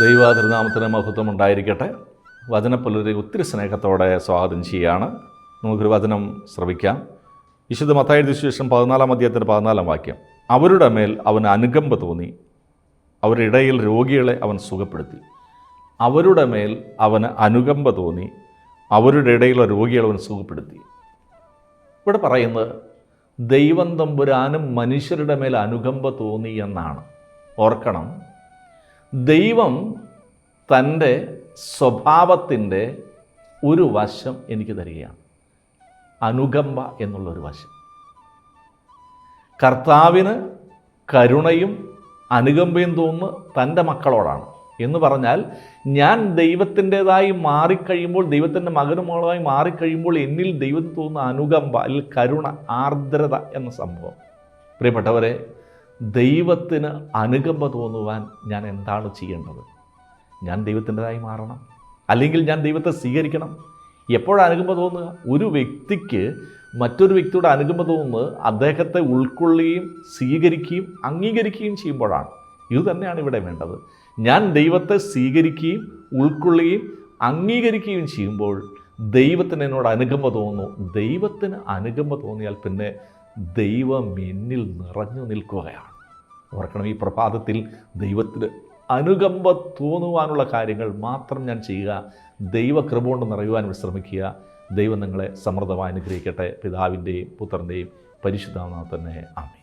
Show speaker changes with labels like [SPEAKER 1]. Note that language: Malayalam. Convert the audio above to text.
[SPEAKER 1] ദൈവ തിരുനാമത്തിന് മഹത്വം ഉണ്ടായിരിക്കട്ടെ. വചനപ്പുലരി ഒത്തിരി സ്നേഹത്തോടെ സ്വാഗതം ചെയ്യുകയാണ് നമുക്കൊരു വചനം ശ്രവിക്കാം. വിശുദ്ധ മത്തായ ശേഷം പതിനാലാം അധ്യായത്തിന്റെ പതിനാലാം വാക്യം. അവരുടെ മേൽ അവന് അനുകമ്പ തോന്നി. അവരുടെ ഇടയിൽ രോഗികളെ അവൻ സുഖപ്പെടുത്തി. അവരുടെ മേൽ അവന് അനുകമ്പ തോന്നി. അവരുടെ ഇടയിലുള്ള രോഗികളെ അവൻ സുഖപ്പെടുത്തി. ഇവിടെ പറയുന്നത് ദൈവം തമ്പുരാനും മനുഷ്യരുടെ മേൽ അനുകമ്പ തോന്നി എന്നാണ്. ഓർക്കണം ദൈവം തന്റെ സ്വഭാവത്തിന്റെ ഒരു വശം എനിക്ക് തരികയാണ്. അനുകമ്പ എന്നുള്ളൊരു വശം. കർത്താവിന് കരുണയും അനുകമ്പയും തോന്നുന്നു തന്റെ മക്കളോടാണ്. എന്ന് പറഞ്ഞാൽ ഞാൻ ദൈവത്തിന്റെതായി മാറിക്കഴിയുമ്പോൾ ദൈവത്തിന്റെ മകനും മകളായി മാറിക്കഴിയുമ്പോൾ എന്നിൽ ദൈവത്തിന് തോന്നുന്ന അനുകമ്പ അല്ലെങ്കിൽ കരുണ ആർദ്രത എന്ന സംഭവം. പ്രിയപ്പെട്ടവരെ ദൈവത്തിന് അനുകമ്പ തോന്നുവാൻ ഞാൻ എന്താണ് ചെയ്യേണ്ടത്? ഞാൻ ദൈവത്തിന്റെതായി മാറണം? അല്ലെങ്കിൽ ഞാൻ ദൈവത്തെ സ്വീകരിക്കണം? എപ്പോഴാണ് അനുകമ്പ തോന്നുക? ഒരു വ്യക്തിക്ക് മറ്റൊരു വ്യക്തിയോട് അനുകമ്പ തോന്നുന്നത് അദ്ദേഹത്തെ ഉൾക്കൊള്ളുകയും സ്വീകരിക്കുകയും അംഗീകരിക്കുകയും ചെയ്യുമ്പോഴാണ്. ഇത് തന്നെയാണ് ഇവിടെ വേണ്ടത്. ഞാൻ ദൈവത്തെ സ്വീകരിക്കുകയും ഉൾക്കൊള്ളുകയും അംഗീകരിക്കുകയും ചെയ്യുമ്പോൾ ദൈവത്തിന് എന്നോട് അനുകമ്പ തോന്നുന്നു. ദൈവത്തിന് അനുകമ്പ തോന്നിയാൽ പിന്നെ ദൈവം എന്നിൽ നിറഞ്ഞു നിൽക്കുകയാണ്. ഓർക്കണം ഈ പ്രഭാതത്തിൽ ദൈവത്തിന് അനുകമ്പ തോന്നുവാനുള്ള കാര്യങ്ങൾ മാത്രം ഞാൻ ചെയ്യുക ദൈവകൃപ കൊണ്ട് നിറയുവാൻ ശ്രമിക്കുക ദൈവം നിങ്ങളെ സമൃദ്ധമായി അനുഗ്രഹിക്കട്ടെ. പിതാവിന്റെയും പുത്രന്റെയും പരിശുദ്ധാനാഥ തന്നെ. ആമേ